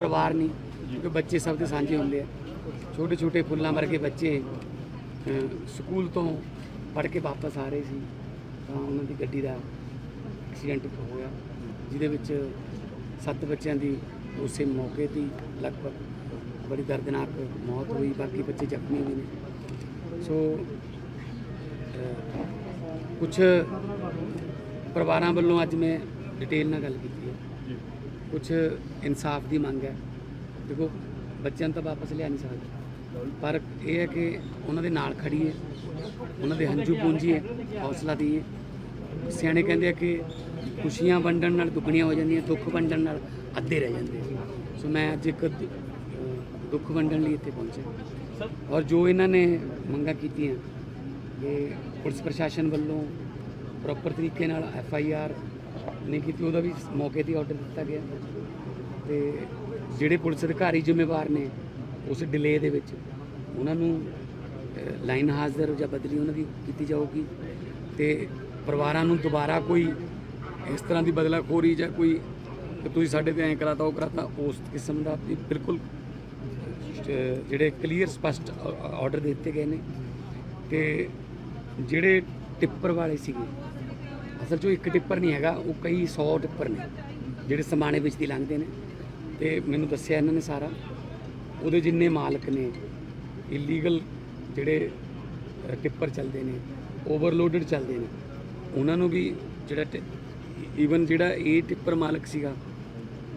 ਪਰਿਵਾਰ ਨਹੀਂ, ਕਿਉਂਕਿ ਬੱਚੇ ਸਭ ਦੇ ਸਾਂਝੇ ਹੁੰਦੇ ਆ। ਛੋਟੇ ਛੋਟੇ ਫੁੱਲਾਂ ਵਰਗੇ ਬੱਚੇ ਸਕੂਲ ਤੋਂ ਪੜ੍ਹ ਕੇ ਵਾਪਸ ਆ ਰਹੇ ਸੀ, ਤਾਂ ਉਹਨਾਂ ਦੀ ਗੱਡੀ ਦਾ ਐਕਸੀਡੈਂਟ ਹੋਇਆ, ਜਿਹਦੇ ਵਿੱਚ ਸੱਤ ਬੱਚਿਆਂ ਦੀ ਉਸੇ ਮੌਕੇ ਦੀ ਲਗਭਗ ਬੜੀ ਦਰਦਨਾਕ ਮੌਤ ਹੋਈ, ਬਾਕੀ ਬੱਚੇ ਜ਼ਖਮੀ ਹੋਏ ਨੇ। ਸੋ ਕੁਝ ਪਰਿਵਾਰਾਂ ਵੱਲੋਂ ਅੱਜ ਮੈਂ ਡਿਟੇਲ ਨਾਲ ਗੱਲ ਕੀਤੀ ਹੈ। ਕੁਝ ਇਨਸਾਫ ਦੀ ਮੰਗ ਹੈ। ਦੇਖੋ, ਬੱਚਿਆਂ ਨੂੰ ਤਾਂ ਵਾਪਸ ਲਿਆ ਨਹੀਂ ਸਕਦੇ। ਪਰ ਇਹ ਹੈ ਕਿ ਉਹਨਾਂ ਦੇ ਨਾਲ ਖੜੀਏ ਉਹਨਾਂ ਦੇ ਹੰਝੂ ਪੂੰਝੀਏ, ਹੌਸਲਾ ਦਈਏ। ਸਿਆਣੇ ਕਹਿੰਦੇ ਆ ਕਿ ਖੁਸ਼ੀਆਂ ਵੰਡਣ ਨਾਲ ਦੁੱਗਣੀਆਂ ਹੋ ਜਾਂਦੀਆਂ, ਦੁੱਖ ਵੰਡਣ ਨਾਲ ਅੱਧੇ ਰਹਿ ਜਾਂਦੇ। ਸੋ ਮੈਂ ਅੱਜ ਇੱਕ ਦੁੱਖ ਵੰਡਣ ਲਈ ਇੱਥੇ ਪਹੁੰਚਿਆ। ਔਰ ਜੋ ਇਹਨਾਂ ਨੇ ਮੰਗਾਂ ਕੀਤੀਆਂ ਕਿ ਪੁਲਿਸ ਪ੍ਰਸ਼ਾਸਨ ਵੱਲੋਂ ਪ੍ਰੋਪਰ ਤਰੀਕੇ ਨਾਲ ਐਫ ਆਈ ਆਰ ਨਹੀਂ ਕੀਤੀ, ਉਹਦਾ ਵੀ ਮੌਕੇ ਤੇ ਆਰਡਰ ਦਿੱਤਾ ਗਿਆ। ਤੇ ਜਿਹੜੇ ਪੁਲਿਸ ਅਧਿਕਾਰੀ ਜ਼ਿੰਮੇਵਾਰ ਨੇ, ਉਸ ਡਿਲੇ ਦੇ ਵਿੱਚ ਉਹਨਾਂ ਨੂੰ ਲਾਈਨ ਹਾਜ਼ਰ ਜਾਂ ਬਦਲੀ ਉਹਨਾਂ ਦੀ ਕੀਤੀ ਜਾਊਗੀ। ਤੇ ਪਰਿਵਾਰਾਂ ਨੂੰ ਦੁਬਾਰਾ ਕੋਈ ਇਸ ਤਰ੍ਹਾਂ ਦੀ ਬਦਲਾਖੋਰੀ ਜਾਂ ਕੋਈ ਤੁਸੀਂ ਸਾਡੇ ਤੇ ਐਂ ਕਰਾਤਾ, ਉਹ ਕਰਾਤਾ, ਉਸ ਕਿਸਮ ਦਾ ਵੀ ਬਿਲਕੁਲ ਜਿਹੜੇ ਕਲੀਅਰ ਸਪਸ਼ਟ ਆਰਡਰ ਦਿੱਤੇ ਗਏ ਨੇ। ਤੇ ਜਿਹੜੇ ਟਿੱਪਰ ਵਾਲੇ ਸੀਗੇ ਅਸਲ 'ਚ ਇੱਕ ਟਿੱਪਰ ਨਹੀਂ ਹੈਗਾ, ਉਹ ਕਈ 100 ਟਿੱਪਰ ਨੇ, ਜਿਹੜੇ ਸਮਾਣੇ ਵਿੱਚ ਦੀ ਲੰਘਦੇ ਨੇ। ਤੇ ਮੈਨੂੰ ਦੱਸਿਆ ਇਹਨਾਂ ਨੇ ਸਾਰਾ। ਉਹਦੇ ਜਿੰਨੇ ਮਾਲਕ ਨੇ ਇਲੀਗਲ ਜਿਹੜੇ ਟਿੱਪਰ ਚੱਲਦੇ ਨੇ ਓਵਰਲੋਡਡ ਚੱਲਦੇ ਨੇ, ਉਹਨਾਂ ਨੂੰ ਵੀ ਜਿਹੜਾ ਈਵਨ ਜਿਹੜਾ ਇਹ ਟਿੱਪਰ ਮਾਲਕ ਸੀਗਾ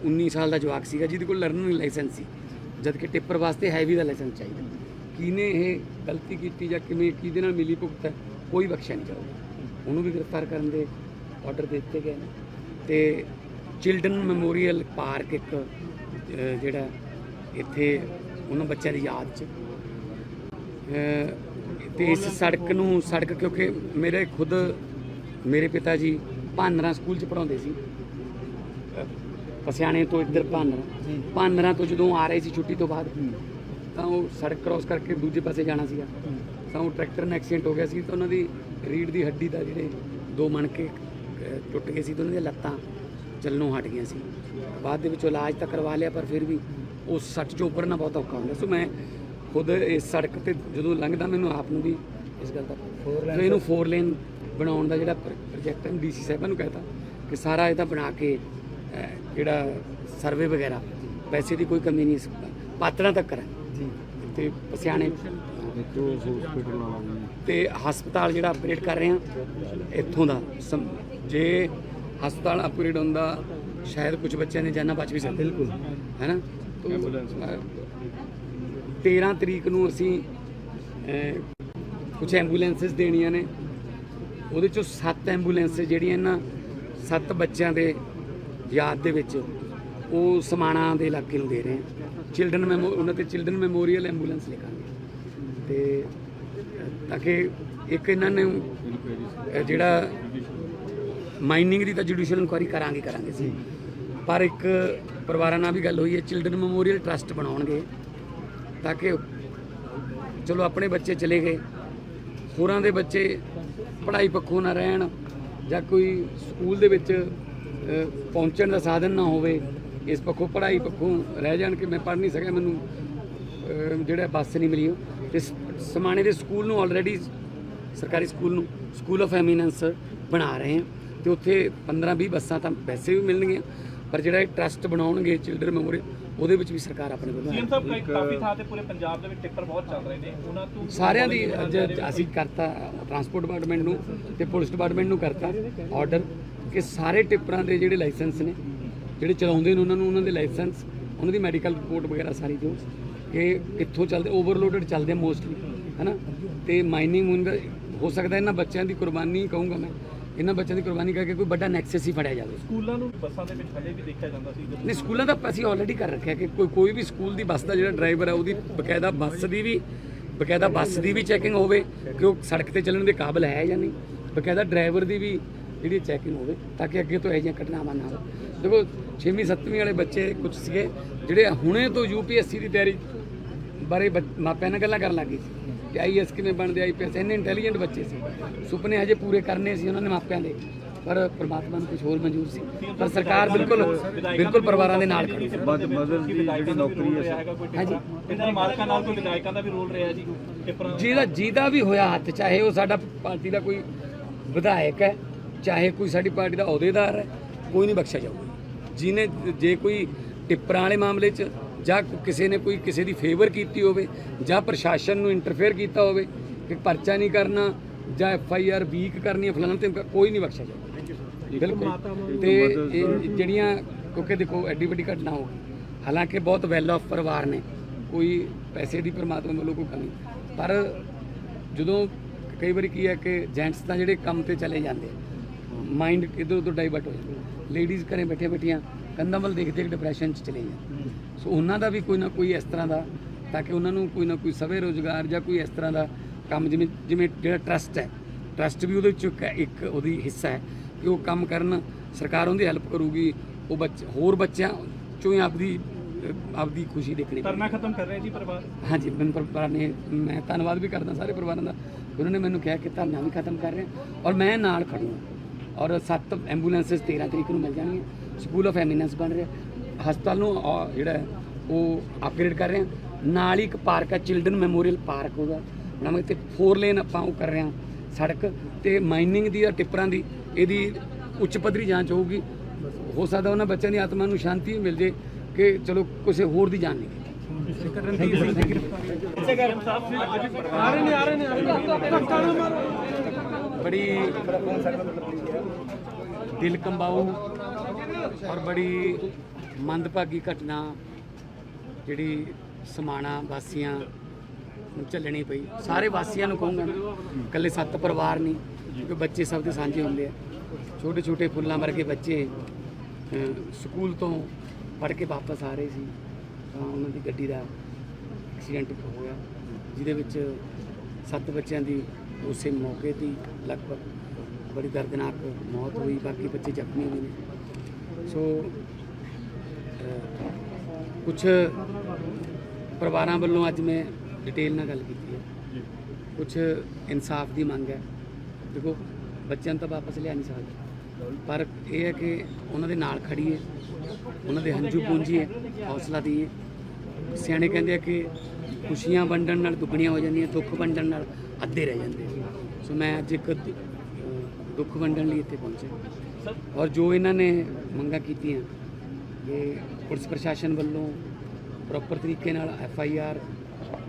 19 ਸਾਲ ਦਾ ਜਵਾਕ ਸੀਗਾ, ਜਿਹਦੇ ਕੋਲ ਲਰਨਿੰਗ ਲਾਇਸੈਂਸ ਸੀ, ਜਦ ਕਿ ਟਿੱਪਰ ਵਾਸਤੇ ਹੈਵੀ ਦਾ ਲਾਇਸੈਂਸ ਚਾਹੀਦਾ। ਕਿਹਨੇ ਇਹ ਗਲਤੀ ਕੀਤੀ ਜਾਂ ਕਿਵੇਂ, ਕਿਹਦੇ ਨਾਲ ਮਿਲੀ ਭੁਗਤ ਹੈ ਕੋਈ ਬਖਸ਼ਿਆ ਨਹੀਂ ਜਾਊਗਾ। ਉਹਨੂੰ ਵੀ ਗ੍ਰਿਫਤਾਰ ਕਰਨ ਦੇ ਆਰਡਰ ਦਿੱਤੇ ਗਏ ਨੇ। ਤੇ ਚਿਲਡਰਨ ਮੈਮੋਰੀਅਲ ਪਾਰਕ ਇੱਕ ਜਿਹੜਾ ਇੱਥੇ ਉਹਨਾਂ ਬੱਚਿਆਂ ਦੀ ਯਾਦ 'ਚ। ਤੇ ਇਸ ਸੜਕ ਨੂੰ ਸੜਕ ਕਿਉਂਕਿ ਮੇਰੇ ਖੁਦ ਮੇਰੇ ਪਿਤਾ ਜੀ ਭਾਨਰਾ ਸਕੂਲ 'ਚ ਪੜਾਉਂਦੇ ਸੀ। ਅ, ਪਸਿਆਣੇ ਤੋਂ ਇੱਧਰ ਭਾਨਰਾ। ਭਾਨਰਾ ਤੋਂ ਜਦੋਂ ਆ ਰਹੇ ਸੀ ਛੁੱਟੀ ਤੋਂ ਬਾਅਦ ਤਾਂ ਉਹ ਸੜਕ ਕ੍ਰਾਸ ਕਰਕੇ ਦੂਜੇ ਪਾਸੇ ਜਾਣਾ ਸੀਗਾ। ਤਾਂ ਉਹ ਟਰੈਕਟਰ ਨਾਲ ਐਕਸੀਡੈਂਟ ਹੋ ਗਿਆ ਸੀ ਤਾਂ ਉਹਨਾਂ ਦੀ ਰੀੜ ਦੀ ਹੱਡੀ ਦਾ ਜਿਹੜੇ ਦੋ ਮਣਕੇ ਅ, ਟੁੱਟ ਗਏ ਸੀ ਤੇ ਉਹਨਾਂ ਦੀਆਂ ਲੱਤਾਂ ਚੱਲਣੋਂ ਹਟ ਗਈਆਂ ਸੀ। ਬਾਅਦ ਦੇ ਵਿੱਚ ਇਲਾਜ ਤਾਂ ਕਰਵਾ ਲਿਆ ਪਰ ਫਿਰ ਵੀ ਉਸ ਸੱਟ ਚੋਂ ਉੱਪਰਨਾ ਬਹੁਤ ਔਖਾ ਹੁੰਦਾ। ਸੋ ਮੈਂ ਖੁਦ ਇਸ ਸੜਕ ਤੇ ਜਦੋਂ ਲੰਘਦਾ ਮੈਨੂੰ ਆਪ ਨੂੰ ਵੀ ਇਸ ਗੱਲ ਦਾ ਸੋ ਇਹਨੂੰ ਫੋਰ ਲੇਨ ਬਣਾਉਣ ਦਾ ਜਿਹੜਾ ਪ੍ਰੋਜੈਕਟ ਹੈ ਡੀਸੀ ਸਾਹਿਬਾਂ ਨੂੰ ਕਹਿਤਾ ਕਿ ਸਾਰਾ ਇਹਦਾ ਬਣਾ ਕੇ ਜਿਹੜਾ ਸਰਵੇ ਵਗੈਰਾ ਪੈਸੇ ਦੀ ਕੋਈ ਕਮੀ ਨਹੀਂ ਪਾਤਰਾਂ ਤੱਕ ਕਰਾਂ ਜੀ। ਤੇ ਪਸਿਆਣੇ ਤੇ ਹਸਪਤਾਲ ਜਿਹੜਾ ਅਪਗ੍ਰੇਡ ਕਰ ਰਹੇ ਆ ਇੱਥੋਂ ਦਾ। ਸਮ- ਜੇ ਹਸਪਤਾਲ ਅਪਗ੍ਰੇਡ ਹੁੰਦਾ ਸ਼ਾਇਦ ਕੁਝ ਬੱਚਿਆਂ ਦੀ ਜਾਨਾਂ ਬਚ ਵੀ ਸਕਦੀ। ਬਿਲਕੁਲ। ਹੈ ਨਾ 13 ਤਰੀਕ ਨੂੰ ਅਸੀਂ ਕੁਝ ਐਂਬੂਲੈਂਸਸ ਦੇਣੀਆਂ ਨੇ। ਉਹਦੇ ਚੋਂ 7 ਐਂਬੂਲੈਂਸ ਜਿਹੜੀਆਂ ਨਾ 7 ਬੱਚਿਆਂ ਦੇ ਯਾਦ ਦੇ ਵਿੱਚ ਉਹ ਸਮਾਣਾ ਦੇ ਇਲਾਕੇ ਨੂੰ ਦੇ ਰਹੇ ਹਾਂ। ਚਿਲਡਰਨ ਮੈਮੋ ਉਹਨਾਂ ਤੇ ਚਿਲਡਰਨ ਮੈਮੋਰੀਅਲ ਐਂਬੂਲੈਂਸ ਲਿਖਾਂਗੇ। ਤੇ ਤਾਂ ਕਿ ਇੱਕ ਇਹਨਾਂ ਨੇ ਅਹ, ਜਿਹੜਾ ਮਾਈਨਿੰਗ ਦੀ ਤਾਂ ਜੁਡੀਸ਼ੀਅਲ ਇਨਕੁਆਇਰੀ ਕਰਾਂਗੇ ਕਰਾਂਗੇ ਸੀ ਪਰ ਇੱਕ ਪਰਿਵਾਰਾਂ ਨਾਲ ਵੀ ਗੱਲ ਹੋਈ ਹੈ ਚਿਲਡਰਨ ਮੈਮੋਰੀਅਲ ਟਰਸਟ ਬਣਾਉਣਗੇ ਤਾਂ ਕਿ ਚਲੋ ਆਪਣੇ ਬੱਚੇ ਚਲੇ ਗਏ ਹੋਰਾਂ ਦੇ ਬੱਚੇ ਪੜ੍ਹਾਈ ਪੱਖੋਂ ਨਾ ਰਹਿਣ ਜਾਂ ਕੋਈ ਸਕੂਲ ਦੇ ਵਿੱਚ ਪਹੁੰਚਣ ਦਾ ਸਾਧਨ ਨਾ ਹੋਵੇ ਇਸ ਪੱਖੋਂ ਪੜ੍ਹਾਈ ਪੱਖੋਂ ਰਹਿ ਜਾਣ ਕਿ ਮੈਂ ਪੜ੍ਹ ਨਹੀਂ ਸਕਿਆ ਮੈਨੂੰ ਜਿਹੜਾ ਬੱਸ ਨਹੀਂ ਮਿਲੀ ਉਹ। ਤੇ ਸਮਾਣੇ ਦੇ ਸਕੂਲ ਨੂੰ ਆਲਰੇਡੀ ਸਰਕਾਰੀ ਸਕੂਲ ਨੂੰ ਸਕੂਲ ਆਫ ਐਮੀਨੈਂਸ ਬਣਾ ਰਹੇ ਹਾਂ ਤੇ ਉੱਥੇ 15 20 ਬੱਸਾਂ ਤਾਂ ਵੈਸੇ ਵੀ ਮਿਲਣਗੀਆਂ ਪਰ ਜਿਹੜਾ ਇਹ ਟਰਸਟ ਬਣਾਉਣਗੇ ਚਿਲਡਰਨ ਮੈਮੋਰੀਅਲ ਉਹਦੇ ਵਿੱਚ ਵੀ ਸਰਕਾਰ ਆਪਣੇ ਵੱਲੋਂ ਸੀਐਮ ਸਾਹਿਬ ਕਈ ਕਾਫੀ ਥਾਂ ਤੇ ਪੂਰੇ ਪੰਜਾਬ ਦੇ ਵਿੱਚ ਟਿੱਪਰ ਬਹੁਤ ਚੱਲ ਰਹੇ ਨੇ। ਉਹਨਾਂ ਤੋਂ ਸਾਰਿਆਂ ਦੀ ਅੱਜ ਅਸੀਂ ਕਰਤਾ ਟਰਾਂਸਪੋਰਟ ਡਿਪਾਰਟਮੈਂਟ ਨੂੰ ਤੇ ਪੁਲਿਸ ਡਿਪਾਰਟਮੈਂਟ ਨੂੰ ਕਰਤਾ ਆਰਡਰ ਕਿ ਸਾਰੇ ਟਿੱਪਰਾਂ ਦੇ ਜਿਹੜੇ ਲਾਇਸੈਂਸ ਨੇ ਜਿਹੜੇ ਚਲਾਉਂਦੇ ਨੇ ਉਹਨਾਂ ਨੂੰ ਉਹਨਾਂ ਦੇ ਲਾਇਸੈਂਸ ਉਹਨਾਂ ਦੀ ਮੈਡੀਕਲ ਰਿਪੋਰਟ ਵਗੈਰਾ ਸਾਰੀ ਦਿਓ ਕਿ ਕਿੱਥੋਂ ਚੱਲਦੇ ਓਵਰਲੋਡਡ ਚੱਲਦੇ ਮੋਸਟਲੀ ਹੈਨਾ? ਤੇ ਮਾਈਨਿੰਗ ਹੋ ਸਕਦਾ ਇਹਨਾਂ ਬੱਚਿਆਂ ਦੀ ਕੁਰਬਾਨੀ ਕਹੂੰਗਾ ਮੈਂ। ਇਹਨਾਂ ਬੱਚਿਆਂ ਦੀ ਕੁਰਬਾਨੀ ਕਰਕੇ ਕੋਈ ਵੱਡਾ ਨੈਕਸਸ ਹੀ ਫੜਿਆ ਜਾਵੇ। ਸਕੂਲਾਂ ਨੂੰ ਬੱਸਾਂ ਦੇ ਵਿੱਚ ਹਲੇ ਵੀ ਦੇਖਿਆ ਜਾਂਦਾ ਸੀ ਨਹੀਂ ਸਕੂਲਾਂ ਦਾ ਅਸੀਂ ਆਲਰੇਡੀ ਕਰ ਰੱਖਿਆ ਕਿ ਕੋਈ ਕੋਈ ਵੀ ਸਕੂਲ ਦੀ ਬੱਸ ਦਾ ਜਿਹੜਾ ਡਰਾਈਵਰ ਹੈ ਉਹਦੀ ਬਕਾਇਦਾ ਬੱਸ ਦੀ ਵੀ ਬਕਾਇਦਾ ਬੱਸ ਦੀ ਵੀ ਚੈਕਿੰਗ ਹੋਵੇ ਕਿ ਉਹ ਸੜਕ ਤੇ ਚੱਲਣ ਦੇ ਕਾਬਿਲ ਹੈ ਜਾਂ ਨਹੀਂ। ਬਕਾਇਦਾ ਡਰਾਈਵਰ ਦੀ ਵੀ ਜਿਹੜੀ ਚੈਕਿੰਗ ਹੋਵੇ ਤਾਂ ਕਿ ਅੱਗੇ ਤੋਂ ਇਹੋ ਜਿਹੀਆਂ ਘਟਨਾਵਾਂ ਨਾ ਹੋਣ। ਦੇਖੋ 6ਵੀਂ 7ਵੀਂ ਵਾਲੇ ਬੱਚੇ ਕੁਝ ਸੀਗੇ ਜਿਹੜੇ ਹੁਣੇ ਤੋਂ ਯੂਪੀਐਸਸੀ ਦੀ ਤਿਆਰੀ ਬਾਰੇ ਮਾਪਿਆਂ ਨਾਲ ਗੱਲਾਂ ਕਰਨ ਲੱਗੇ ਸੀ। ਕਿ ਆਈਐਸ ਕਿਵੇਂ ਬਣਦੇ ਆਈਪੀਐਸ ਇੰਨੇ ਇੰਟੈਲੀਜੈਂਟ ਬੱਚੇ ਸੀ। ਸੁਪਨੇ ਹਜੇ ਪੂਰੇ ਕਰਨੇ ਸੀ ਉਹਨਾਂ ਨੇ ਮਾਪਿਆਂ ਦੇ ਪਰ ਪ੍ਰਮਾਤਮਾ ਨੂੰ ਕੁਝ ਹੋਰ ਮਨਜ਼ੂਰ ਸੀ। ਪਰ ਸਰਕਾਰ ਬਿਲਕੁਲ ਬਿਲਕੁਲ ਪਰਿਵਾਰਾਂ ਦੇ ਨਾਲ ਖੜੀ ਸੀ। ਮਦਰ ਦੀ ਜਿਹੜੀ ਨੌਕਰੀ ਹੈ ਹਾਂਜੀ। ਇਹਨਾਂ ਦੇ ਮਾਲਕਾਂ ਨਾਲ ਕੋਈ ਵਿਧਾਇਕਾਂ ਦਾ ਵੀ ਰੋਲ ਰਿਹਾ ਜੀ? ਜਿਹਦਾ ਜਿਹਦਾ ਵੀ ਹੋਇਆ ਹੱਥ ਚਾਹੇ ਉਹ ਸਾਡਾ ਪਾਰਟੀ ਦਾ ਕੋਈ ਵਿਧਾਇਕ ਹੈ ਚਾਹੇ ਕੋਈ ਸਾਡੀ ਪਾਰਟੀ ਦਾ ਅਹੁਦੇਦਾਰ ਹੈ ਕੋਈ ਨਹੀਂ ਬਖਸ਼ਿਆ ਜਾਊਗਾ। ਜਿਹਨੇ ਜੇ ਕੋਈ ਟਿੱਪਰਾਂ ਵਾਲੇ ਮਾਮਲੇ 'ਚ ਜਾਂ ਕਿਸੇ ਨੇ ਕੋਈ ਕਿਸੇ ਦੀ ਫੇਵਰ ਕੀਤੀ ਹੋਵੇ ਜਾਂ ਪ੍ਰਸ਼ਾਸਨ ਨੂੰ ਇੰਟਰਫੇਅਰ ਕੀਤਾ ਹੋਵੇ ਕਿ ਪਰਚਾ ਨਹੀਂ ਕਰਨਾ ਜਾਂ ਐਫ ਆਈ ਆਰ ਵੀਕ ਕਰਨੀ ਹੈ ਫਲਾਣਾ ਤੇ ਕੋਈ ਨਹੀਂ ਬਖਸ਼ਿਆ ਜਾਊਗਾ। ਬਿਲਕੁਲ। ਤੇ ਇਹ ਜਿਹੜੀਆਂ ਕਿਉਂਕਿ ਦੇਖੋ ਐਡੀ ਵੱਡੀ ਘਟਨਾ ਹੋ ਗਈ। ਹਾਲਾਂਕਿ ਬਹੁਤ ਵੈਲ ਆਫ ਪਰਿਵਾਰ ਨੇ। ਕੋਈ ਪੈਸੇ ਦੀ ਪਰਮਾਤਮਾ ਵੱਲੋਂ ਕੋਈ ਕਮੀ। ਪਰ ਜਦੋਂ ਕਈ ਵਾਰੀ ਕੀ ਹੈ ਕਿ ਜੈਂਟਸ ਤਾਂ ਜਿਹੜੇ ਕੰਮ ਤੇ ਚਲੇ ਜਾਂਦੇ ਮਾਈਂਡ ਕਿੱਧਰ ਉਧਰ ਡਾਈਵਰਟ ਹੋ ਜਾਂਦਾ ਲੇਡੀਜ਼ ਘਰੇ ਬੈਠੇ ਬੈਠੀਆਂ ਕੰਧਾਂ ਵੱਲ ਦੇਖ ਦੇਖ ਡਿਪਰੈਸ਼ਨ 'ਚ ਚਲੇ ਜਾਂਦੇ ਸੋ ਉਹਨਾਂ ਦਾ ਵੀ ਕੋਈ ਨਾ ਕੋਈ ਇਸ ਤਰ੍ਹਾਂ ਦਾ ਤਾਂ ਕਿ ਉਹਨਾਂ ਨੂੰ ਕੋਈ ਨਾ ਕੋਈ ਸਵੇ ਰੋਜ਼ਗਾਰ ਜਾਂ ਕੋਈ ਇਸ ਤਰ੍ਹਾਂ ਦਾ ਕੰਮ ਜਿਵੇਂ ਜਿਵੇਂ ਜਿਹੜਾ ਟਰਸਟ ਹੈ। ਟਰਸਟ ਵੀ ਉਹਦੇ ਵਿੱਚ ਇੱਕ ਉਹਦੀ ਹਿੱਸਾ ਹੈ ਕਿ ਉਹ ਕੰਮ ਕਰਨ ਸਰਕਾਰ ਉਹਦੀ ਹੈਲਪ ਕਰੂਗੀ ਉਹ ਬੱਚ ਹੋਰ ਬੱਚਿਆਂ ਚੋਂ ਹੀ ਆਪਦੀ ਆਪਦੀ ਖੁਸ਼ੀ ਦੇਖਣੀ ਧਰਨਾ ਖਤਮ ਕਰ ਰਹੇ ਜੀ ਪਰਿਵਾਰ? ਹਾਂਜੀ ਮੈਨੂੰ ਪਰਿਵਾਰ ਨੇ ਮੈਂ ਧੰਨਵਾਦ ਵੀ ਕਰਦਾ ਸਾਰੇ ਪਰਿਵਾਰਾਂ ਦਾ। ਉਹਨਾਂ ਨੇ ਮੈਨੂੰ ਕਿਹਾ ਕਿ ਧਰਨਾ ਵੀ ਖਤਮ ਕਰ ਰਹੇ ਔਰ ਮੈਂ ਨਾਲ ਖੜੂੰਗਾ ਔਰ ਸੱਤ ਐਂਬੂਲੈਂਸਸ 13 ਤਰੀਕ ਨੂੰ ਮਿਲ ਜਾਣਗੀਆਂ। ਸਕੂਲ ਆਫ ਐਮੀਨੈਂਸ ਬਣ ਰਿਹਾ। ਹਸਪਤਾਲ ਨੂੰ ਅਹ, ਜਿਹੜਾ ਹੈ, ਉਹ ਅਪਗ੍ਰੇਡ ਕਰ ਰਹੇ ਹਾਂ। ਨਾਲ ਹੀ ਇੱਕ ਪਾਰਕ ਹੈ ਚਿਲਡਰਨ ਮੈਮੋਰੀਅਲ ਪਾਰਕ ਉਹਦਾ। ਨਵੇਂ ਤੇ 4 ਲੇਨ ਆਪਾਂ ਉਹ ਕਰ ਰਹੇ ਹਾਂ ਸੜਕ ਤੇ ਮਾਈਨਿੰਗ ਦੀ ਜਾਂ ਟਿੱਪਰਾਂ ਦੀ। ਇਹਦੀ ਉੱਚ ਪੱਧਰੀ ਜਾਂਚ ਹੋਊਗੀ। ਹੋ ਸਕਦਾ ਉਹਨਾਂ ਬੱਚਿਆਂ ਦੀ ਆਤਮਾ ਨੂੰ ਸ਼ਾਂਤੀ ਮਿਲ ਜੇ ਕਿ ਚਲੋ ਕਿਸੇ ਹੋਰ ਦੀ ਜਾਨ ਨਹੀਂ ਗਈ ਬੜੀ ਦਿਲ ਕੰਬਾਊ ਔਰ ਬੜੀ ਮੰਦਭਾਗੀ ਘਟਨਾ ਜਿਹੜੀ ਸਮਾਣਾ ਵਾਸੀਆਂ ਨੂੰ ਝੱਲਣੀ ਪਈ। ਸਾਰੇ ਵਾਸੀਆਂ ਨੂੰ ਕਹੂੰਗਾ ਮੈਂ, ਇਕੱਲੇ ਸੱਤ ਪਰਿਵਾਰ ਨਹੀਂ ਕਿਉਂਕਿ ਬੱਚੇ ਸਭ ਦੇ ਸਾਂਝੇ ਹੁੰਦੇ ਆ। ਛੋਟੇ ਛੋਟੇ ਫੁੱਲਾਂ ਵਰਗੇ ਬੱਚੇ ਅਹ, ਸਕੂਲ ਤੋਂ ਪੜ੍ਹ ਕੇ ਵਾਪਸ ਆ ਰਹੇ ਸੀ ਤਾਂ ਉਹਨਾਂ ਦੀ ਗੱਡੀ ਦਾ ਐਕਸੀਡੈਂਟ ਹੋਇਆ ਜਿਹਦੇ ਵਿੱਚ ਸੱਤ ਬੱਚਿਆਂ ਦੀ ਉਸੇ ਮੌਕੇ ਦੀ ਲਗਭਗ ਬੜੀ ਦਰਦਨਾਕ ਮੌਤ ਹੋਈ ਬਾਕੀ ਬੱਚੇ ਜ਼ਖਮੀ ਹੋਏ ਨੇ। ਸੋ ਕੁਝ ਪਰਿਵਾਰਾਂ ਵੱਲੋਂ ਅੱਜ ਮੈਂ ਡਿਟੇਲ ਨਾਲ ਗੱਲ ਕੀਤੀ ਹੈ। ਕੁਝ ਇਨਸਾਫ ਦੀ ਮੰਗ ਹੈ। ਦੇਖੋ ਬੱਚਿਆਂ ਨੂੰ ਤਾਂ ਵਾਪਸ ਲਿਆ ਨਹੀਂ ਸਕਦੇ। ਪਰ ਇਹ ਹੈ ਕਿ ਉਹਨਾਂ ਦੇ ਨਾਲ ਖੜੀਏ ਉਹਨਾਂ ਦੇ ਹੰਝੂ ਪੂੰਝੀਏ ਹੌਸਲਾ ਦਈਏ। ਸਿਆਣੇ ਕਹਿੰਦੇ ਆ ਕਿ ਖੁਸ਼ੀਆਂ ਵੰਡਣ ਨਾਲ ਦੁੱਗਣੀਆਂ ਹੋ ਜਾਂਦੀਆਂ ਦੁੱਖ ਵੰਡਣ ਨਾਲ ਅੱਧੇ ਰਹਿ ਜਾਂਦੇ। ਸੋ ਮੈਂ ਅੱਜ ਇੱਕ ਦੁੱਖ ਵੰਡਣ ਲਈ ਇੱਥੇ ਪਹੁੰਚਿਆ। ਔਰ ਜੋ ਇਹਨਾਂ ਨੇ ਮੰਗਾਂ ਕੀਤੀਆਂ ਕਿ ਪੁਲਿਸ ਪ੍ਰਸ਼ਾਸਨ ਵੱਲੋਂ ਪ੍ਰੋਪਰ ਤਰੀਕੇ ਨਾਲ ਐਫ ਆਈ ਆਰ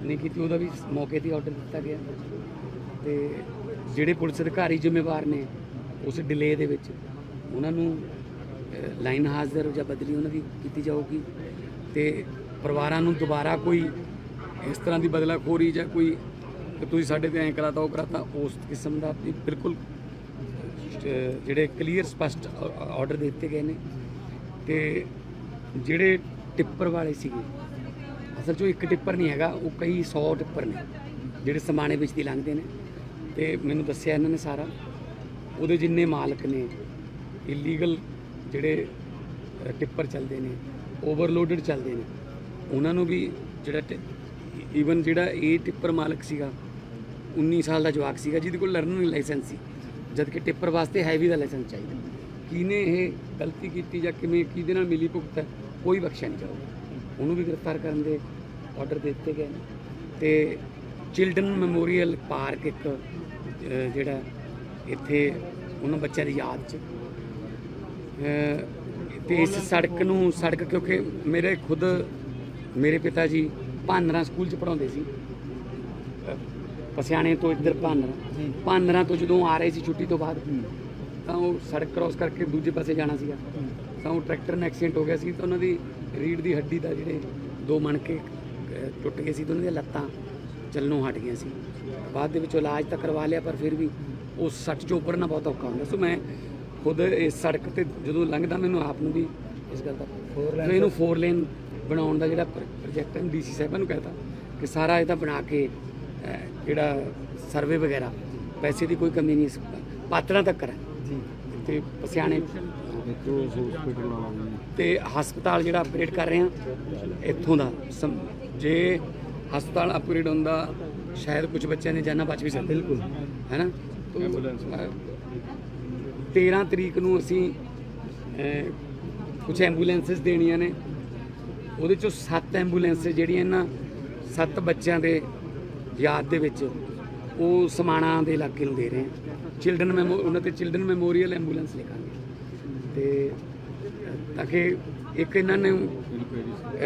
ਨਹੀਂ ਕੀਤੀ, ਉਹਦਾ ਵੀ ਮੌਕੇ ਤੇ ਆਰਡਰ ਦਿੱਤਾ ਗਿਆ। ਤੇ ਜਿਹੜੇ ਪੁਲਿਸ ਅਧਿਕਾਰੀ ਜ਼ਿੰਮੇਵਾਰ ਨੇ ਉਸ ਡਿਲੇ ਦੇ ਵਿੱਚ, ਉਹਨਾਂ ਨੂੰ ਲਾਈਨ ਹਾਜ਼ਰ ਜਾਂ ਬਦਲੀ ਉਹਨਾਂ ਦੀ ਕੀਤੀ ਜਾਊਗੀ। ਤੇ ਪਰਿਵਾਰਾਂ ਨੂੰ ਦੁਬਾਰਾ ਕੋਈ ਇਸ ਤਰ੍ਹਾਂ ਦੀ ਬਦਲਾਖੋਰੀ ਜਾਂ ਕੋਈ ਕਿ ਤੁਸੀਂ ਸਾਡੇ ਤੇ ਐਂ ਕਰਾਤਾ, ਉਹ ਕਰਾਤਾ, ਉਸ ਕਿਸਮ ਦਾ ਵੀ ਬਿਲਕੁਲ ਜਿਹੜੇ ਕਲੀਅਰ ਸਪਸ਼ਟ ਆਰਡਰ ਦਿੱਤੇ ਗਏ ਨੇ। ਤੇ ਜਿਹੜੇ ਟਿੱਪਰ ਵਾਲੇ ਸੀਗੇ, ਅਸਲ 'ਚੋਂ ਇੱਕ ਟਿੱਪਰ ਨਹੀਂ ਹੈਗਾ, ਉਹ ਕਈ 100 ਟਿੱਪਰ ਨੇ, ਜਿਹੜੇ ਸਮਾਣੇ ਵਿੱਚ ਦੀ ਲੰਘਦੇ ਨੇ। ਤੇ ਮੈਨੂੰ ਦੱਸਿਆ ਇਹਨਾਂ ਨੇ ਸਾਰਾ, ਉਹਦੇ ਜਿੰਨੇ ਮਾਲਕ ਨੇ ਇਲੀਗਲ ਜਿਹੜੇ ਟਿੱਪਰ ਚੱਲਦੇ ਨੇ ਓਵਰਲੋਡਡ ਚੱਲਦੇ ਨੇ, ਉਹਨਾਂ ਨੂੰ ਵੀ ਜਿਹੜਾ ਈਵਨ ਜਿਹੜਾ ਇਹ ਟਿੱਪਰ ਮਾਲਕ ਸੀਗਾ 19 ਸਾਲ ਦਾ ਜਵਾਕ ਸੀਗਾ, ਜਿਹਦੇ ਕੋਲ ਲਰਨਿੰਗ ਲਾਇਸੈਂਸ ਸੀ ਜਦ ਕਿ ਟਿੱਪਰ ਵਾਸਤੇ ਹੈਵੀ ਦਾ ਲਾਇਸੈਂਸ ਚਾਹੀਦਾ। ਕਿਹਨੇ ਇਹ ਗਲਤੀ ਕੀਤੀ ਜਾਂ ਕਿਵੇਂ, ਕਿਹਦੇ ਨਾਲ ਮਿਲੀ ਭੁਗਤ? ਹੈ ਕੋਈ ਬਖਸ਼ਿਆ ਨਹੀਂ ਜਾਊਗਾ। ਉਹਨੂੰ ਵੀ ਗ੍ਰਿਫਤਾਰ ਕਰਨ ਦੇ ਆਰਡਰ ਦਿੱਤੇ ਗਏ ਨੇ। ਤੇ ਚਿਲਡਰਨ ਮੈਮੋਰੀਅਲ ਪਾਰਕ ਇੱਕ ਜਿਹੜਾ ਇੱਥੇ ਉਹਨਾਂ ਬੱਚਿਆਂ ਦੀ ਯਾਦ 'ਚ। ਤੇ ਇਸ ਸੜਕ ਨੂੰ ਸੜਕ ਕਿਉਂਕਿ ਮੇਰੇ ਖੁਦ ਮੇਰੇ ਪਿਤਾ ਜੀ ਭਾਨਰਾ ਸਕੂਲ 'ਚ ਪੜਾਉਂਦੇ ਸੀ। ਪਸਿਆਣੇ ਤੋਂ ਇੱਧਰ ਭਾਨਰਾ। ਭਾਨਰਾ ਤੋਂ ਜਦੋਂ ਆ ਰਹੇ ਸੀ ਛੁੱਟੀ ਤੋਂ ਬਾਅਦ ਤਾਂ ਉਹ ਸੜਕ ਕ੍ਰਾਸ ਕਰਕੇ ਦੂਜੇ ਪਾਸੇ ਜਾਣਾ ਸੀਗਾ। ਉਹ ਟਰੈਕਟਰ ਨਾਲ ਐਕਸੀਡੈਂਟ ਹੋ ਗਿਆ ਸੀ ਤਾਂ ਉਹਨਾਂ ਦੀ ਰੀੜ ਦੀ ਹੱਡੀ ਦਾ ਜਿਹੜੇ ਦੋ ਮਣਕੇ ਅ, ਟੁੱਟ ਗਏ ਸੀ ਤੇ ਉਹਨਾਂ ਦੀਆਂ ਲੱਤਾਂ ਚੱਲਣੋਂ ਹਟ ਗਈਆਂ ਸੀ। ਬਾਅਦ ਦੇ ਵਿੱਚ ਇਲਾਜ ਤਾਂ ਕਰਵਾ ਲਿਆ ਪਰ ਫਿਰ ਵੀ ਉਸ ਸੱਟ ਚੋਂ ਉੱਪਰਨਾ ਬਹੁਤ ਔਖਾ ਹੁੰਦਾ। ਸੋ ਮੈਂ ਖੁਦ ਇਸ ਸੜਕ ਤੇ ਜਦੋਂ ਲੰਘਦਾ ਮੈਨੂੰ ਆਪ ਨੂੰ ਵੀ ਇਸ ਗੱਲ ਦਾ ਜੋ ਇਹਨੂੰ 4 ਲੇਨ ਬਣਾਉਣ ਦਾ ਜਿਹੜਾ ਪ੍ਰੋਜੈਕਟ ਹੈ ਡੀਸੀ ਸਾਹਿਬਾਂ ਨੂੰ ਕਹਤਾ ਕਿ ਸਾਰਾ ਇਹਦਾ ਬਣਾ ਕੇ ਜਿਹੜਾ ਸਰਵੇ ਵਗੈਰਾ ਪੈਸੇ ਦੀ ਕੋਈ ਕਮੀ ਨਹੀਂ ਇਸ ਪਾਤਰਾਂ ਤੱਕ ਕਰਾਂ। ਜੀ। ਤੇ ਪਸਿਆਣੇ ਹਸਪੀਟਲ ਵਾਲਾ ਤੇ ਹਸਪਤਾਲ ਜਿਹੜਾ ਅਪਗ੍ਰੇਡ ਕਰ ਰਹੇ ਆ ਇੱਥੋਂ ਦਾ ਜੇ ਹਸਪਤਾਲ ਅਪਗ੍ਰੇਡ ਹੁੰਦਾ ਸ਼ਾਇਦ ਕੁਝ ਬੱਚਿਆਂ ਨੇ ਜਾਨਾਂ ਬਚ ਵੀ ਸਕਦੀ ਬਿਲਕੁਲ। ਹੈ ਨਾ 13 ਤਰੀਕ ਨੂੰ ਅਸੀਂ ਕੁਝ ਐਂਬੂਲੈਂਸਸ ਦੇਣੀਆਂ ਨੇ। ਉਹਦੇ ਚੋਂ 7 ਐਂਬੂਲੈਂਸ ਜਿਹੜੀਆਂ ਇਹਨਾਂ 7 ਬੱਚਿਆਂ ਦੇ ਯਾਦ ਦੇ ਵਿੱਚ ਉਹ ਸਮਾਣਾ ਦੇ ਇਲਾਕੇ ਨੂੰ ਦੇ ਰਹੇ ਹਾਂ। ਚਿਲਡਰਨ ਮੈਮੋ ਉਹਨਾਂ ਤੇ ਚਿਲਡਰਨ ਮੈਮੋਰੀਅਲ ਐਂਬੂਲੈਂਸ ਲਿਖਾਂਗੇ ਤੇ ਤਾਂ ਕਿ ਇੱਕ ਇਹਨਾਂ ਨੇ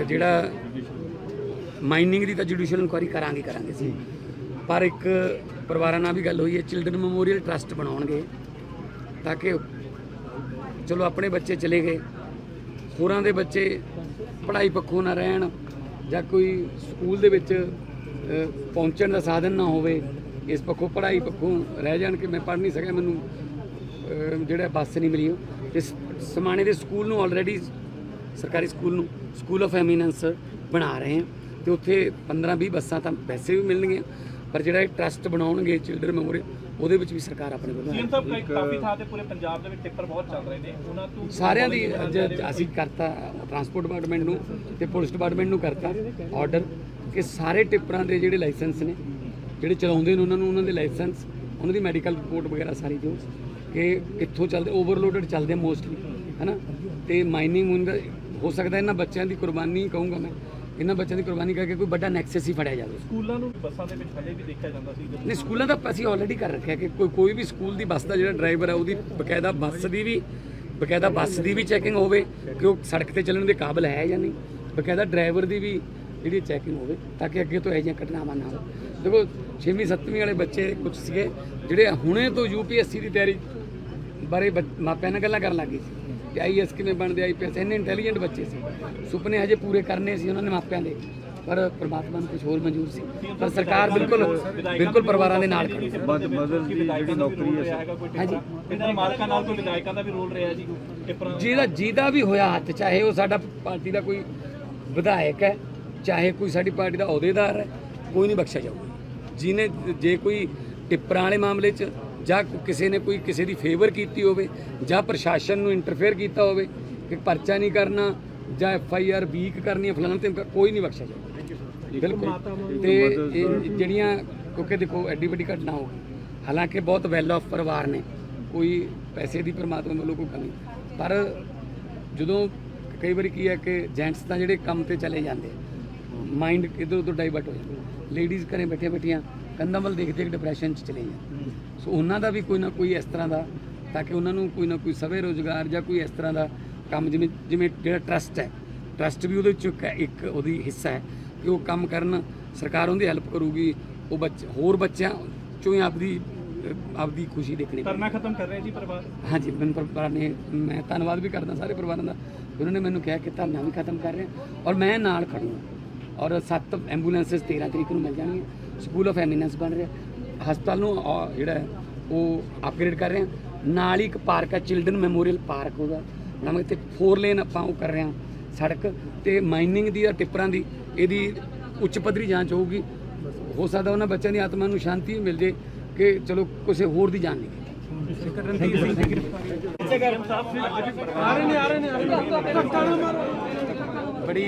ਜਿਹੜਾ ਮਾਈਨਿੰਗ ਦੀ ਤਾਂ ਜੁਡੀਸ਼ੀਅਲ ਇਨਕੁਆਇਰੀ ਕਰਾਂਗੇ ਕਰਾਂਗੇ ਸੀ ਪਰ ਇੱਕ ਪਰਿਵਾਰਾਂ ਨਾਲ ਵੀ ਗੱਲ ਹੋਈ ਹੈ ਚਿਲਡਰਨ ਮੈਮੋਰੀਅਲ ਟਰਸਟ ਬਣਾਉਣਗੇ ਤਾਂ ਕਿ ਚਲੋ ਆਪਣੇ ਬੱਚੇ ਚਲੇ ਗਏ, ਹੋਰਾਂ ਦੇ ਬੱਚੇ ਪੜ੍ਹਾਈ ਪੱਖੋਂ ਨਾ ਰਹਿਣ ਜਾਂ ਕੋਈ ਸਕੂਲ ਦੇ ਵਿੱਚ ਪਹੁੰਚਣ ਦਾ ਸਾਧਨ ਨਾ ਹੋਵੇ, ਇਸ ਪੱਖੋਂ ਪੜ੍ਹਾਈ ਪੱਖੋਂ ਰਹਿ ਜਾਣ ਕਿ ਮੈਂ ਪੜ੍ਹ ਨਹੀਂ ਸਕਿਆ, ਮੈਨੂੰ ਜਿਹੜਾ ਬੱਸ ਨਹੀਂ ਮਿਲੀ ਤੇ ਸਮਾਣੇ ਦੇ ਸਕੂਲ ਨੂੰ ਆਲਰੇਡੀ ਸਰਕਾਰੀ ਸਕੂਲ ਨੂੰ ਸਕੂਲ ਆਫ ਐਮੀਨੈਂਸ ਬਣਾ ਰਹੇ ਹਾਂ ਤੇ ਉੱਥੇ 15 20 ਬੱਸਾਂ ਤਾਂ ਵੈਸੇ ਵੀ ਮਿਲਣਗੀਆਂ ਪਰ ਜਿਹੜਾ ਇਹ ਟਰਸਟ ਬਣਾਉਣਗੇ ਚਿਲਡਰਨ ਮੈਮੋਰੀਅਲ ਉਹਦੇ ਵਿੱਚ ਵੀ ਸਰਕਾਰ ਆਪਣੇ ਵੱਲੋਂ ਸੀਐਮ ਸਾਹਿਬ ਕਈ- ਕਾਫੀ ਥਾਂ ਤੇ ਪੂਰੇ ਪੰਜਾਬ ਦੇ ਵਿੱਚ ਟਿੱਪਰ ਬਹੁਤ ਚੱਲ ਰਹੇ ਨੇ ਉਹਨਾਂ ਤੋਂ ਸਾਰਿਆਂ ਦੀ ਅੱਜ ਅਸੀਂ ਕਰਤਾ ਟਰਾਂਸਪੋਰਟ ਡਿਪਾਰਟਮੈਂਟ ਨੂੰ ਤੇ ਪੁਲਿਸ ਡਿਪਾਰਟਮੈਂਟ ਨੂੰ ਕਰਤਾ ਆਰਡਰ ਕਿ ਸਾਰੇ ਟਿੱਪਰਾਂ ਦੇ ਜਿਹੜੇ ਲਾਇਸੈਂਸ ਨੇ ਜਿਹੜੇ ਚਲਾਉਂਦੇ ਨੇ ਉਹਨਾਂ ਨੂੰ ਉਹਨਾਂ ਦੇ ਲਾਇਸੈਂਸ ਉਹਨਾਂ ਦੀ ਮੈਡੀਕਲ ਰਿਪੋਰਟ ਵਗੈਰਾ ਸਾਰੀ ਦਿਓ ਕਿ ਕਿੱਥੋਂ ਚੱਲਦੇ ਓਵਰਲੋਡਡ ਚੱਲਦੇ ਆ ਮੋਸਟਲੀ ਹੈਨਾ? ਤੇ ਮਾਈਨਿੰਗ ਹੁੰਦਾ ਹੋ ਸਕਦਾ ਇਹਨਾਂ ਬੱਚਿਆਂ ਦੀ ਕੁਰਬਾਨੀ ਕਹੂੰਗਾ ਮੈਂ ਇਹਨਾਂ ਬੱਚਿਆਂ ਦੀ ਕੁਰਬਾਨੀ ਕਰਕੇ ਕੋਈ ਵੱਡਾ ਨੈਕਸਸ ਹੀ ਫੜਿਆ ਜਾਵੇ। ਸਕੂਲਾਂ ਨੂੰ ਬੱਸਾਂ ਦੇ ਵਿੱਚ ਹਲੇ ਵੀ ਦੇਖਿਆ ਜਾਂਦਾ ਸੀ ਨਹੀਂ ਸਕੂਲਾਂ ਦਾ ਅਸੀਂ ਆਲਰੇਡੀ ਕਰ ਰੱਖਿਆ ਕਿ ਕੋਈ ਕੋਈ ਵੀ ਸਕੂਲ ਦੀ ਬੱਸ ਦਾ ਜਿਹੜਾ ਡਰਾਈਵਰ ਹੈ ਉਹਦੀ ਬਕਾਇਦਾ ਬੱਸ ਦੀ ਵੀ ਬਕਾਇਦਾ ਬੱਸ ਦੀ ਵੀ ਚੈਕਿੰਗ ਹੋਵੇ ਕਿ ਉਹ ਸੜਕ ਤੇ ਚੱਲਣ ਦੇ ਕਾਬਿਲ ਹੈ ਜਾਂ ਨਹੀਂ ਬਕਾਇਦਾ ਡਰਾਈਵਰ ਦੀ ਵੀ ਜਿਹੜੀ ਚੈਕਿੰਗ ਹੋਵੇ ਤਾਂ ਕਿ ਅੱਗੇ ਤੋਂ ਇਹੋ ਜਿਹੀਆਂ ਘਟਨਾਵਾਂ ਨਾ ਹੋਣ। ਦੇਖੋ 6ਵੀਂ 7ਵੀਂ ਵਾਲੇ ਬੱਚੇ ਕੁਝ ਸੀਗੇ ਜਿਹੜੇ ਹੁਣੇ ਤੋਂ ਯੂਪੀਐਸਸੀ ਦੀ ਤਿਆਰੀ ਬਾਰੇ ਮਾਪਿਆਂ ਨਾਲ ਗੱਲਾਂ ਕਰਨ ਲੱਗੇ ਸੀ ਕਿ ਆਈਐਸ ਕਿਵੇਂ ਬਣਦੇ ਆਈਪੀਐਸ ਇੰਨੇ ਇੰਟੈਲੀਜੈਂਟ ਬੱਚੇ ਸੀ। ਸੁਪਨੇ ਹਜੇ ਪੂਰੇ ਕਰਨੇ ਸੀ ਉਹਨਾਂ ਨੇ ਮਾਪਿਆਂ ਦੇ। ਪਰ ਪ੍ਰਮਾਤਮਾ ਨੂੰ ਕੁਝ ਹੋਰ ਮਨਜ਼ੂਰ ਸੀ। ਪਰ ਸਰਕਾਰ ਬਿਲਕੁਲ ਬਿਲਕੁਲ ਪਰਿਵਾਰਾਂ ਦੇ ਨਾਲ ਖੜੀ ਹੈ। ਮਦ- ਮਦਰ ਦੀ ਜਿਹੜੀ ਨੌਕਰੀ ਹੈ ਹੈਗਾ ਕੋਈ ਹਾਂਜੀ। ਟਿੱਪਰ ਇਹਨਾਂ ਮਾਲਕਾਂ ਨਾਲ ਕੋਈ ਵਿਧਾਇਕਾਂ ਦਾ ਵੀ ਰੋਲ ਰਿਹਾ ਜੀ? ਟਿੱਪਰਾਂ ਜਿਹਦਾ ਜਿਹਦਾ ਵੀ ਹੋਇਆ ਹੱਥ ਚਾਹੇ ਉਹ ਸਾਡਾ ਪਾਰਟੀ ਦਾ ਕੋਈ ਵਿਧਾਇਕ ਹੈ ਚਾਹੇ ਕੋਈ ਸਾਡੀ ਪਾਰਟੀ ਦਾ ਅਹੁਦੇਦਾਰ ਹੈ ਕੋਈ ਨਹੀਂ ਬਖਸ਼ਿਆ ਜਾਊਗਾ। ਜਿਹਨੇ ਜੇ ਕੋਈ ਟਿੱਪਰਾਂ ਵਾਲੇ ਮਾਮਲੇ 'ਚ ਜਾਂ ਕਿਸੇ ਨੇ ਕੋਈ ਕਿਸੇ ਦੀ ਫੇਵਰ ਕੀਤੀ ਹੋਵੇ ਜਾਂ ਪ੍ਰਸ਼ਾਸਨ ਨੂੰ ਇੰਟਰਫੇਅਰ ਕੀਤਾ ਹੋਵੇ ਕਿ ਪਰਚਾ ਨਹੀਂ ਕਰਨਾ ਜਾਂ ਐਫ ਆਈ ਆਰ ਵੀਕ ਕਰਨੀ ਹੈ ਫਲਾਣਾ ਤੇ ਕੋਈ ਨਹੀਂ ਬਖਸ਼ਿਆ ਜਾਊਗਾ ਬਿਲਕੁਲ। ਤੇ ਇਹ ਜਿਹੜੀਆਂ ਕਿਉਂਕਿ ਦੇਖੋ ਐਡੀ ਵੱਡੀ ਘਟਨਾ ਹੋ ਗਈ। ਹਾਲਾਂਕਿ ਬਹੁਤ ਵੈਲ ਆਫ ਪਰਿਵਾਰ ਨੇ ਕੋਈ ਪੈਸੇ ਦੀ ਪ੍ਰਮਾਤਮਾ ਵੱਲੋਂ ਕੋਈ ਕਮੀ। ਪਰ ਜਦੋਂ ਕਈ ਵਾਰੀ ਕੀ ਹੈ ਕਿ ਜੈਂਟਸ ਤਾਂ ਜਿਹੜੇ ਕੰਮ ਤੇ ਚਲੇ ਜਾਂਦੇ ਮਾਈਂਡ ਇਧਰ ਉਧਰ ਡਾਈਵਰਟ ਹੋ ਜਾਂਦਾ ਲੇਡੀਜ਼ ਘਰੇ ਬੈਠੇ ਬੈਠੀਆਂ ਕੰਧਾਂ ਵੱਲ ਦੇਖ ਦੇਖ ਡਿਪਰੈਸ਼ਨ 'ਚ ਚਲੇ ਜਾਂਦੇ ਸੋ ਉਹਨਾਂ ਦਾ ਵੀ ਕੋਈ ਨਾ ਕੋਈ ਇਸ ਤਰ੍ਹਾਂ ਦਾ ਤਾਂ ਕਿ ਉਹਨਾਂ ਨੂੰ ਕੋਈ ਨਾ ਕੋਈ ਸਵੇ ਰੋਜ਼ਗਾਰ ਜਾਂ ਕੋਈ ਇਸ ਤਰ੍ਹਾਂ ਦਾ ਕੰਮ ਜਿਵੇਂ ਜਿਵੇਂ ਜਿਹੜਾ ਟਰਸਟ ਹੈ। ਟਰਸਟ ਵੀ ਉਹਦੇ ਚ ਇੱਕ ਉਹਦੀ ਹਿੱਸਾ ਹੈ ਕਿ ਉਹ ਕੰਮ ਕਰਨ ਸਰਕਾਰ ਉਹਦੀ ਹੈਲਪ ਕਰੂਗੀ ਉਹ ਬੱਚੇ ਹੋਰ ਬੱਚਿਆਂ ਚੋਂ ਹੀ ਆਪਦੀ ਆਪਦੀ ਖੁਸ਼ੀ ਦੇਖਣੀ। ਕਰਨਾ ਖਤਮ ਕਰ ਰਹੇ ਜੀ ਪਰਿਵਾਰ? ਹਾਂਜੀ ਮੈਨੂੰ ਪਰਿਵਾਰ ਨੇ ਮੈਂ ਧੰਨਵਾਦ ਵੀ ਕਰਦਾ ਸਾਰੇ ਪਰਿਵਾਰਾਂ ਦਾ। ਉਹਨਾਂ ਨੇ ਮੈਨੂੰ ਕਿਹਾ ਕਿ ਧਰਨਾ ਵੀ ਖਤਮ ਕਰ ਰਹੇ ਔਰ ਮੈਂ ਨਾਲ ਖੜੂੰਗਾ ਔਰ ਸੱਤ ਐਂਬੂਲੈਂਸਸ 13 ਤਰੀਕ ਨੂੰ ਮਿਲ ਜਾਣਗੀਆਂ। ਸਕੂਲ ਆਫ ਐਮੀਨੈਂਸ ਬਣ ਰਿਹਾ। ਹਸਪਤਾਲ ਨੂੰ ਅਹ, ਜਿਹੜਾ ਹੈ, ਉਹ ਅਪਗ੍ਰੇਡ ਕਰ ਰਹੇ ਹਾਂ। ਨਾਲ ਹੀ ਇੱਕ ਪਾਰਕ ਹੈ ਚਿਲਡਰਨ ਮੈਮੋਰੀਅਲ ਪਾਰਕ ਉਹਦਾ। ਨਵੇਂ ਤੇ 4 ਲੇਨ ਆਪਾਂ ਉਹ ਕਰ ਰਹੇ ਹਾਂ ਸੜਕ ਤੇ ਮਾਈਨਿੰਗ ਦੀ ਜਾਂ ਟਿੱਪਰਾਂ ਦੀ ਇਹਦੀ ਉੱਚ ਪੱਧਰੀ ਜਾਂਚ ਹੋਊਗੀ। ਹੋ ਸਕਦਾ ਉਹਨਾਂ ਬੱਚਿਆਂ ਦੀ ਆਤਮਾ ਨੂੰ ਸ਼ਾਂਤੀ ਮਿਲ ਜੇ ਕਿ ਚਲੋ ਕਿਸੇ ਹੋਰ ਦੀ ਜਾਨ ਨਹੀਂ ਗਈ ਬੜੀ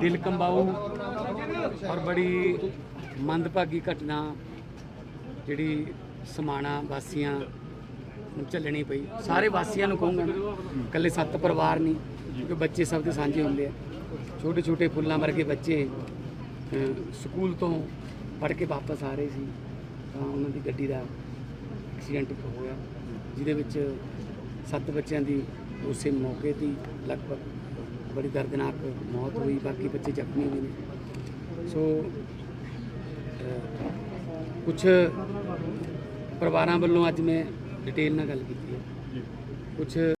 ਦਿਲ ਕੰਬਾਊ ਔਰ ਬੜੀ ਮੰਦਭਾਗੀ ਘਟਨਾ ਜਿਹੜੀ ਸਮਾਣਾ ਵਾਸੀਆਂ ਨੂੰ ਝੱਲਣੀ ਪਈ। ਸਾਰੇ ਵਾਸੀਆਂ ਨੂੰ ਕਹੂੰਗਾ ਇਕੱਲੇ ਸੱਤ ਪਰਿਵਾਰ ਨਹੀਂ, ਕਿਉਂਕਿ ਬੱਚੇ ਸਭ ਦੇ ਸਾਂਝੇ ਹੁੰਦੇ ਆ। ਛੋਟੇ ਛੋਟੇ ਫੁੱਲਾਂ ਵਰਗੇ ਬੱਚੇ ਸਕੂਲ ਤੋਂ ਪੜ੍ਹ ਕੇ ਵਾਪਸ ਆ ਰਹੇ ਸੀ, ਤਾਂ ਉਹਨਾਂ ਦੀ ਗੱਡੀ ਦਾ ਐਕਸੀਡੈਂਟ ਹੋਇਆ, ਜਿਹਦੇ ਵਿੱਚ ਸੱਤ ਬੱਚਿਆਂ ਦੀ ਉਸੇ ਮੌਕੇ ਤੇ ਲਗਭਗ ਬੜੀ ਦਰਦਨਾਕ ਮੌਤ ਹੋਈ, ਬਾਕੀ ਬੱਚੇ ਜ਼ਖਮੀ ਹੋਏ ਨੇ। ਸੋ ਕੁਝ ਪਰਿਵਾਰਾਂ ਵੱਲੋਂ ਅੱਜ ਮੈਂ ਡਿਟੇਲ ਨਾਲ ਗੱਲ ਕੀਤੀ ਹੈ। ਕੁਝ